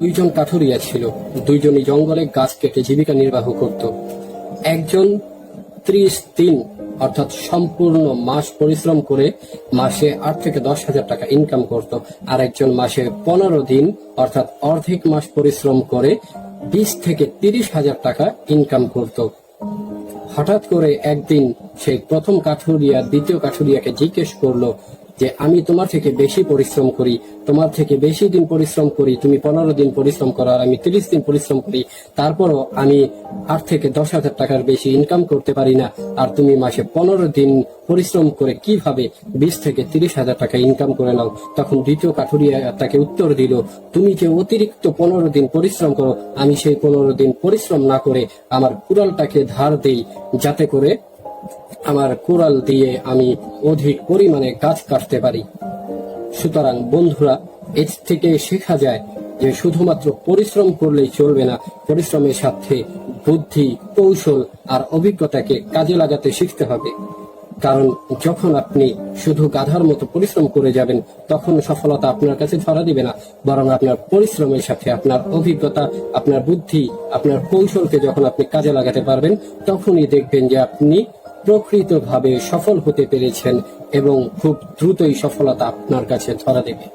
দুইজন কাঠুরিয়া ছিল। দুইজনই জঙ্গলে গাছ কেটে জীবিকা নির্বাহ করত। একজন ত্রিশ দিন, অর্থাৎ সম্পূর্ণ মাস পরিশ্রম করে মাসে আট থেকে দশ হাজার টাকা ইনকাম করত। আর একজন মাসে পনেরো দিন, অর্থাৎ অর্ধেক মাস পরিশ্রম করে বিশ থেকে তিরিশ হাজার টাকা ইনকাম করত। হঠাৎ করে একদিন সেই প্রথম কাঠুরিয়া, দ্বিতীয় কাঠুরিয়াকে জিজ্ঞেস করল যে আমি তোমার থেকে বেশি পরিশ্রম করি, তোমার থেকে বেশি দিন পরিশ্রম করি, তুমি পনেরো দিন পরিশ্রম করো আর আমি তিরিশ দিন পরিশ্রম করি, তারপরও আমি আট থেকে দশ হাজার টাকার বেশি ইনকাম করতে পারি না। আর তুমি মাসে পনেরো দিন পরিশ্রম করে কীভাবে বিশ থেকে তিরিশ হাজার টাকা ইনকাম করে নাও? তখন দ্বিতীয় কাঠুরিয়া তাকে উত্তর দিল, তুমি যে অতিরিক্ত পনেরো দিন পরিশ্রম করো, আমি সেই পনেরো দিন পরিশ্রম না করে আমার কুড়ালটাকে ধার দেই, যাতে করে আমার কুড়াল দিয়ে আমি অধিক পরিমাণে গাছ কাটতে পারি। সুতরাং বন্ধুরা, এর থেকে শেখা যায় যে শুধুমাত্র পরিশ্রম করলেই চলবে না, পরিশ্রমের সাথে বুদ্ধি, কৌশল আর অভিজ্ঞতাকে কাজে লাগাতে শিখতে হবে। কারণ যখন আপনি শুধু গাধার মতো পরিশ্রম করে যাবেন, তখন সফলতা আপনার কাছে ধরা দিবে না, বরং আপনার পরিশ্রমের সাথে আপনার অভিজ্ঞতা, আপনার বুদ্ধি, আপনার কৌশলকে যখন আপনি কাজে লাগাতে পারবেন, তখনই দেখবেন যে আপনি প্রকৃতভাবে সফল হতে পেরেছেন এবং খুব দ্রুতই সফলতা আপনার কাছে ধরা দেবে।